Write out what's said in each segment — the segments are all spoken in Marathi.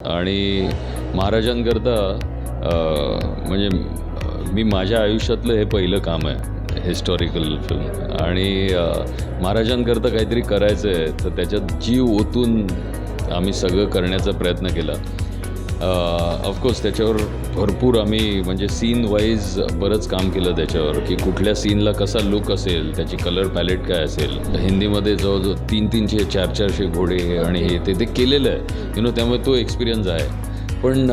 आणि महाराजांकरता म्हणजे मी माझ्या आयुष्यातलं हे पहिलं काम आहे हिस्टॉरिकल फिल्म आणि महाराजांकरता काहीतरी करायचं आहे तर त्याच्यात जीव ओतून आम्ही सगळं करण्याचा प्रयत्न केला. ऑफकोर्स त्याच्यावर भरपूर आम्ही म्हणजे सीन वाईज बरंच काम केलं त्याच्यावर की कुठल्या सीनला कसा लुक असेल त्याची कलर पॅलेट काय असेल. हिंदीमध्ये जवळजवळ तीन तीनशे चार चारशे घोडे आणि हे ते ते केलेलं आहे. यु नो त्यामुळे तो एक्सपिरियन्स आहे. पण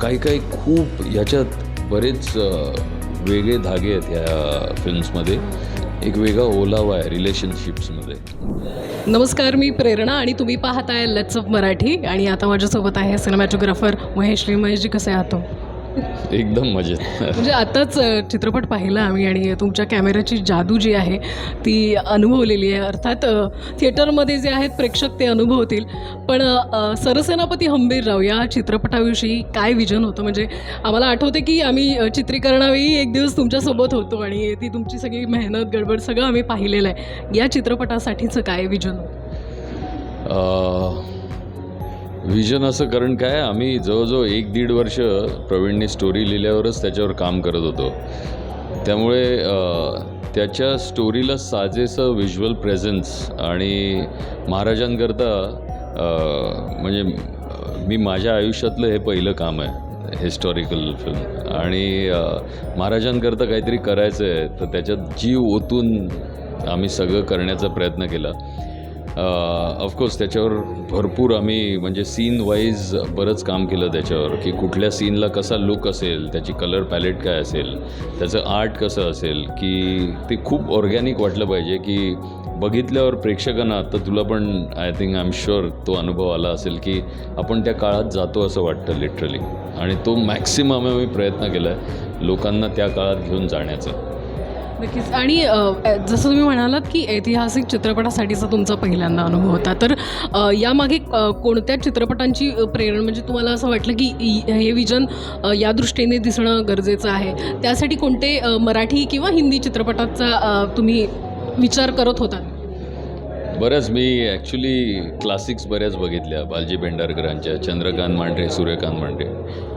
काही काही खूप ह्याच्यात बरेच वेगळे धागे आहेत ह्या फिल्म्समध्ये एक वेगळा ओलावा आहे रिलेशनशिप्समध्ये नमस्कार मी प्रेरणा आणि तुम्ही पाहताय लेट्स ऑफ मराठी. आणि आता माझ्यासोबत आहे सिनेमॅटोग्राफर महेश श्रीमहेशजी कसे आहात एकदम मजेत. म्हणजे आताच चित्रपट पाहिला आम्ही आणि तुमच्या कॅमेऱ्याची जादू जी आहे ती अनुभवलेली आहे. अर्थात थिएटरमध्ये जे आहेत प्रेक्षक ते अनुभवतील. पण सरसेनापती हंबीरराव या चित्रपटाविषयी काय विजन होतं? म्हणजे आम्हाला आठवते की आम्ही चित्रीकरणावेळी एक दिवस तुमच्यासोबत होतो आणि ती तुमची सगळी मेहनत गडबड सगळं आम्ही पाहिलेलं आहे. या चित्रपटासाठीचं काय विजन होतं? विजन असं कारण काय आम्ही जवळजवळ एक दीड वर्ष प्रवीणने स्टोरी लिहिल्यावरच त्याच्यावर काम करत होतो. त्यामुळे त्याच्या स्टोरीला साजेसं व्हिज्युअल प्रेझेन्स आणि महाराजांकरता म्हणजे मी माझ्या आयुष्यातलं हे पहिलं काम आहे हिस्टॉरिकल फिल्म आणि महाराजांकरता काहीतरी करायचं आहे तर त्याच्यात जीव ओतून आम्ही सगळं करण्याचा प्रयत्न केला. ऑफकोर्स त्याच्यावर भरपूर आम्ही म्हणजे सीन वाईज बरंच काम केलं त्याच्यावर की कुठल्या सीनला कसा लुक असेल त्याची कलर पॅलेट काय असेल त्याचं आर्ट कसं असेल की ते खूप ऑर्गॅनिक वाटलं पाहिजे की बघितल्यावर प्रेक्षकांना तर तुला पण I think I am sure तो अनुभव आला असेल की आपण त्या काळात जातो असं वाटतं लिटरली आणि तो मॅक्सिमम आम्ही प्रयत्न केला आहे लोकांना त्या काळात घेऊन जाण्याचा. नक्कीच. आणि जसं तुम्ही म्हणालात की ऐतिहासिक चित्रपटासाठीचा तुमचा पहिल्यांदा अनुभव होता तर यामागे कोणत्या चित्रपटांची प्रेरणा म्हणजे तुम्हाला असं वाटलं की हे विजन या दृष्टीने दिसणं गरजेचं आहे? त्यासाठी कोणते मराठी किंवा हिंदी चित्रपटाचा तुम्ही विचार करत होता बऱ्याच मी ॲक्च्युली क्लासिक्स बऱ्याच बघितल्या. बालजी भेंडारकरांच्या चंद्रकांत मांढरे सूर्यकांत मांढरे.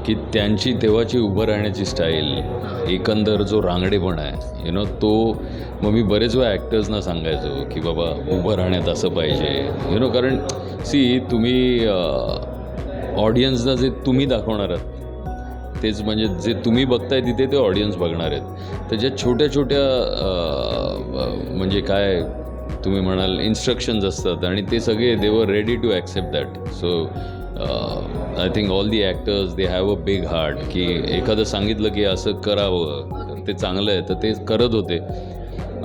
की त्यांची तेव्हाची उभं राहण्याची स्टाईल एकंदर जो रांगडेपणा आहे यु नो तो मग मी बरेच वेळा ॲक्टर्सना सांगायचो की बाबा उभं राहण्यात असं पाहिजे. यु नो कारण सी तुम्ही ऑडियन्सना जे तुम्ही दाखवणार आहात तेच म्हणजे जे तुम्ही बघताय तिथे ते ऑडियन्स बघणार आहेत. तर ज्या छोट्या छोट्या म्हणजे काय तुम्ही म्हणाल इन्स्ट्रक्शन्स असतात आणि ते सगळे they were ready to accept that so I think all the actors they have a big heart की एखादं सांगितलं की असं करावं ते चांगलं आहे तर ते करत होते.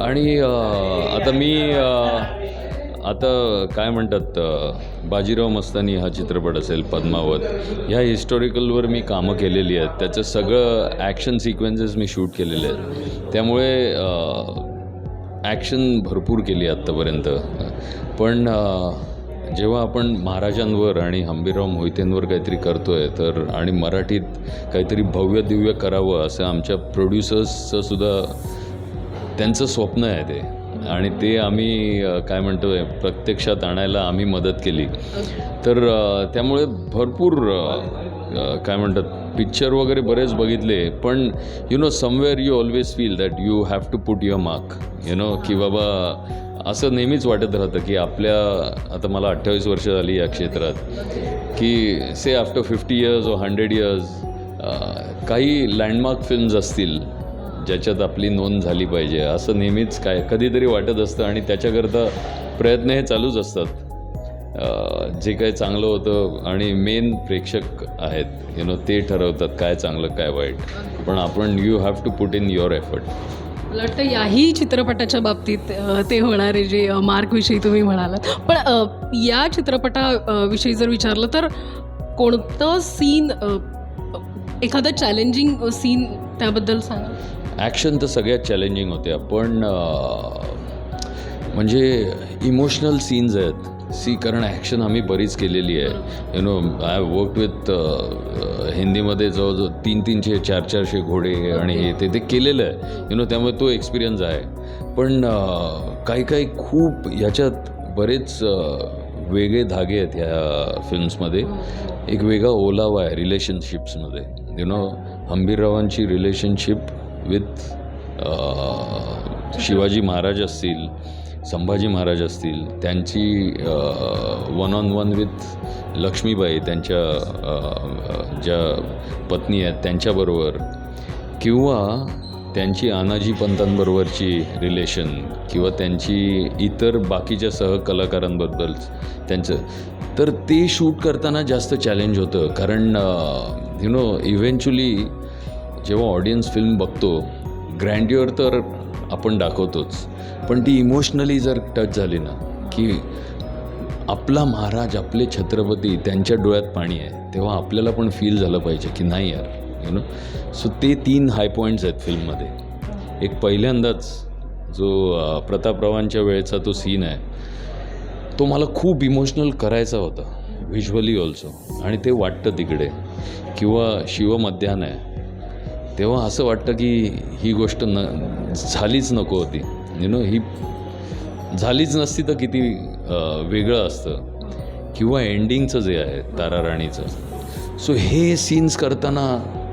आणि uh, आता मी uh, आता काय म्हणतात uh, बाजीराव मस्तानी हा चित्रपट असेल पद्मावत ह्या हिस्टॉरिकलवर मी कामं केलेली आहेत. त्याचं सगळं ॲक्शन सिक्वेन्सेस मी शूट केलेले आहेत. त्यामुळे ॲक्शन भरपूर केली आत्तापर्यंत. पण जेव्हा आपण महाराजांवर आणि हंबीरराव मोहितेंवर काहीतरी करतो आहे तर आणि मराठीत काहीतरी भव्य दिव्य करावं असं आमच्या प्रोड्युसर्सचं सुद्धा त्यांचं स्वप्न आहे ते. आणि ते आम्ही काय म्हणतो आहे प्रत्यक्षात आणायला आम्ही मदत केली. तर त्यामुळे भरपूर काय म्हणतात पिक्चर वगैरे बरेच बघितले पण you know somewhere you always feel that you have to put your mark you know की बाबा असं नेहमीच वाटत राहतं की आपल्या आता मला अठ्ठावीस वर्ष झाली या क्षेत्रात की से after fifty years or hundred years काही लँडमार्क फिल्म्स असतील ज्याच्यात आपली नोंद झाली पाहिजे असं नेहमीच काय कधीतरी वाटत असतं आणि त्याच्याकरता प्रयत्न हे चालूच असतात. जे काही चांगलं होतं आणि मेन प्रेक्षक आहेत यु नो ते ठरवतात काय चांगलं काय वाईट. पण आपण you have to put in your effort मला वाटतं याही चित्रपटाच्या बाबतीत ते होणारे जे मार्कविषयी तुम्ही म्हणालात. पण या चित्रपटाविषयी जर विचारलं तर कोणतं सीन एखादं चॅलेंजिंग सीन त्याबद्दल सांगा. ॲक्शन तर सगळ्यात चॅलेंजिंग होत्या पण म्हणजे इमोशनल सीन्स आहेत. सी कारण ॲक्शन आम्ही बरीच केलेली आहे. You know I work with हिंदीमध्ये जवळजवळ तीन तीनशे चार चारशे घोडे आणि हे ते ते केलेलं आहे. यु नो त्यामुळे तो एक्सपिरियन्स आहे. पण uh, काही काही खूप ह्याच्यात बरेच uh, वेगळे धागे आहेत ह्या फिल्म्समध्ये एक वेगळा ओलावा आहे रिलेशनशिप्समध्ये यु नो हंबीररावांची रिलेशनशिप विथ शिवाजी महाराज असतील. संभाजी महाराज असतील त्यांची one on one with Laxmibai त्यांच्या ज्या पत्नी आहेत त्यांच्याबरोबर किंवा त्यांची आनाजी पंतांबरोबरची रिलेशन किंवा त्यांची इतर बाकीच्या सहकलाकारांबद्दल त्यांचं तर ते शूट करताना जास्त चॅलेंज होतं. कारण यु नो इव्हेंच्युली जेव्हा ऑडियन्स फिल्म बघतो ग्रँड्युअर तर आपण दाखवतोच. पण ती इमोशनली जर टच झाली ना की आपला महाराज आपले छत्रपती त्यांच्या डोळ्यात पाणी आहे तेव्हा आपल्याला पण फील झालं पाहिजे की नाही यार यु नो सो ते तीन हाय पॉईंट्स आहेत फिल्ममध्ये एक पहिल्यांदाच जो प्रतापरावांच्या वेळेचा तो सीन आहे तो मला खूप इमोशनल करायचा होता व्हिज्युअली ऑल्सो आणि ते वाटतं तिकडे किंवा शिवमध्यान आहे. तेव्हा असं वाटतं की ही गोष्ट न झालीच नको होती. यु नो ही झालीच नसती तर किती वेगळं असतं. किंवा एंडिंगचं जे आहे तारा राणीचं सो हे सीन्स करताना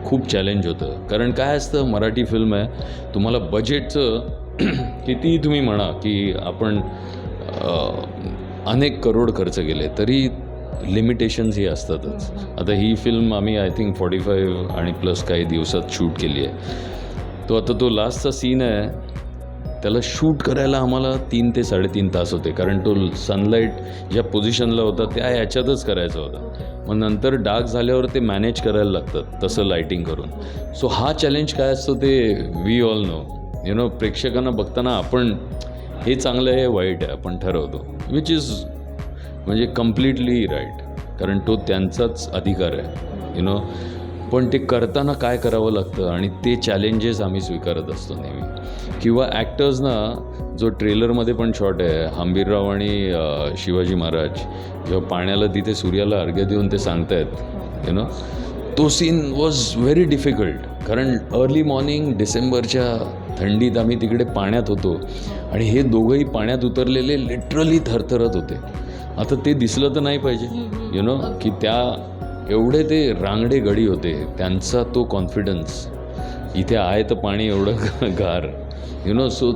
खूप चॅलेंज होतं. कारण काय असतं मराठी फिल्म आहे तुम्हाला बजेटचं कितीही तुम्ही म्हणा की आपण अनेक करोड खर्च केले तरी लिमिटेशन्स ही असतातच. आता ही फिल्म आम्ही आय थिंक फॉर्टी फाईव्ह आणि प्लस काही दिवसात शूट केली आहे. तो आता तो लास्टचा सीन आहे. त्याला शूट करायला आम्हाला तीन ते साडेतीन तास होते. कारण तो सनलाईट ज्या पोझिशनला होता त्या ह्याच्यातच करायचा होता. मग नंतर डार्क झाल्यावर ते मॅनेज करायला लागतात तसं लाईटिंग करून. सो हा चॅलेंज काय असतो ते we all know you know प्रेक्षकांना बघताना आपण हे चांगलं आहे हे वाईट आहे आपण ठरवतो. विच इज म्हणजे कम्प्लिटली राईट कारण तो त्यांचाच अधिकार आहे यु नो पण ते करताना काय करावं लागतं आणि ते चॅलेंजेस आम्ही स्वीकारत असतो नेहमी. किंवा ॲक्टर्सना जो ट्रेलरमध्ये पण शॉट आहे हंबीरराव आणि शिवाजी महाराज जेव्हा पाण्याला तिथे सूर्याला अर्घ्य देऊन ते सांगतायत यु नो तो सीन वॉज व्हेरी डिफिकल्ट कारण अर्ली मॉर्निंग डिसेंबरच्या थंडीत आम्ही तिकडे पाण्यात होतो. आणि हे दोघंही पाण्यात उतरलेले लिटरली थरथरत होते. आता ते दिसलं तर नाही पाहिजे. यु नो की त्या एवढे ते रांगडे गडी होते त्यांचा तो कॉन्फिडन्स इथे आहे तर पाणी एवढं गार. यु नो सो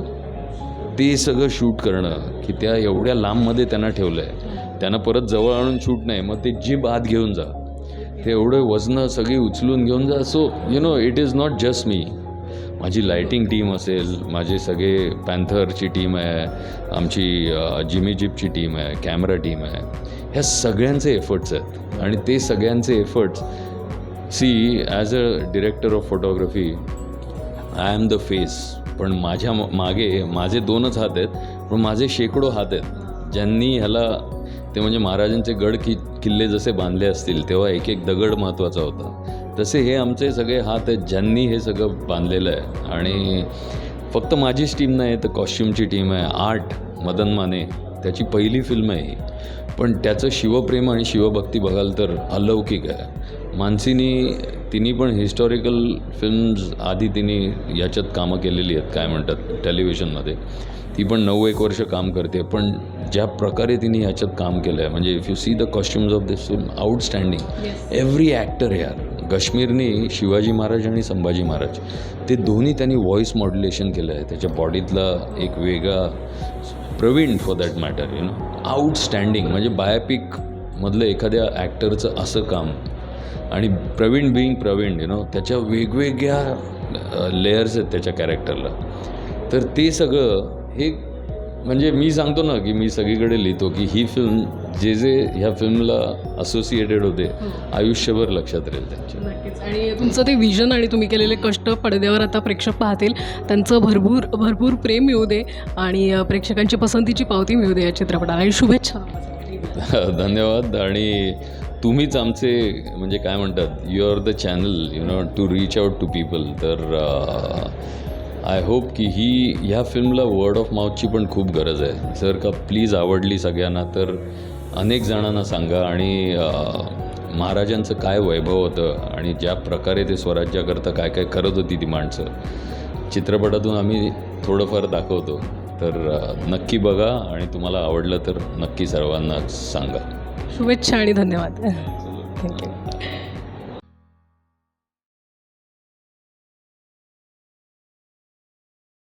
ते सगळं शूट करणं की त्या एवढ्या लांबमध्ये त्यांना ठेवलं आहे त्यांना परत जवळ आणून शूट नाही मग ते जीब आत घेऊन जा. ते एवढे वजनं सगळी उचलून घेऊन जा. So you know it is not just मी माझी लायटिंग टीम असेल माझे सगळे पॅन्थरची टीम आहे आमची जिमीजिपची जिमी जिपची टीम आहे कॅमेरा टीम आहे. ह्या सगळ्यांचे एफर्ट्स आहेत. आणि ते सगळ्यांचे efforts see as a director of photography I am the face पण माझ्या मागे माझे दोनच हात आहेत पण माझे शेकडो हात आहेत. ज्यांनी ह्याला ते म्हणजे महाराजांचे गड कि किल्ले जसे बांधले असतील तेव्हा एक एक दगड महत्त्वाचा होता. तसे हे आमचे सगळे हात आहेत ज्यांनी हे सगळं बांधलेलं आहे. आणि फक्त माझीच टीम नाही तर कॉस्ट्युमची टीम आहे. आर्ट मदन माने त्याची पहिली फिल्म आहे ही. पण त्याचं शिवप्रेम आणि शिवभक्ती बघाल तर अलौकिक आहे. मानसीनी तिने पण हिस्टॉरिकल फिल्म्स आधी तिने याच्यात कामं केलेली आहेत काय म्हणतात टेलिव्हिजनमध्ये ती पण नऊ एक वर्ष काम करते पण ज्या प्रकारे तिने ह्याच्यात काम केलं आहे म्हणजे if you see the costumes of this film outstanding every actor यार काश्मीरनी शिवाजी महाराज आणि संभाजी महाराज ते दोन्ही त्यांनी व्हॉइस मॉड्युलेशन केलं आहे. त्याच्या बॉडीतला एक वेगळा Praveen for that matter you know outstanding म्हणजे बायोपिकमधलं एखाद्या ॲक्टरचं असं काम आणि Praveen being Praveen you know त्याच्या वेगवेगळ्या लेयर्स आहेत त्याच्या कॅरेक्टरला तर ते सगळं हे म्हणजे मी सांगतो ना की मी सगळीकडे लिहितो की ही फिल्म जे जे ह्या फिल्मला असोसिएटेड होते आयुष्यभर लक्षात राहील त्यांच्या. नक्कीच. आणि तुमचं ते विजन आणि तुम्ही केलेले कष्ट पडद्यावर आता प्रेक्षक पाहतील. त्यांचं भरपूर भरपूर प्रेम मिळू दे आणि प्रेक्षकांची पसंतीची पावती मिळू दे या चित्रपटाला. आणि शुभेच्छा. धन्यवाद आणि तुम्हीच आमचे म्हणजे काय म्हणतात you are the channel you know to reach out to people तर uh, आय होप की ही ह्या फिल्मला वर्ड ऑफ माउथची पण खूप गरज आहे. जर का प्लीज आवडली सगळ्यांना तर अनेक जणांना सांगा. आणि uh, महाराजांचं काय वैभव होतं आणि ज्या प्रकारे ते स्वराज्याकरता काय काय करत होती ती माणसं. चित्रपटातून आम्ही थोडंफार दाखवतो. तर uh, नक्की बघा आणि तुम्हाला आवडलं तर नक्की सर्वांना सांगा. शुभेच्छा आणि धन्यवाद. थँक्यू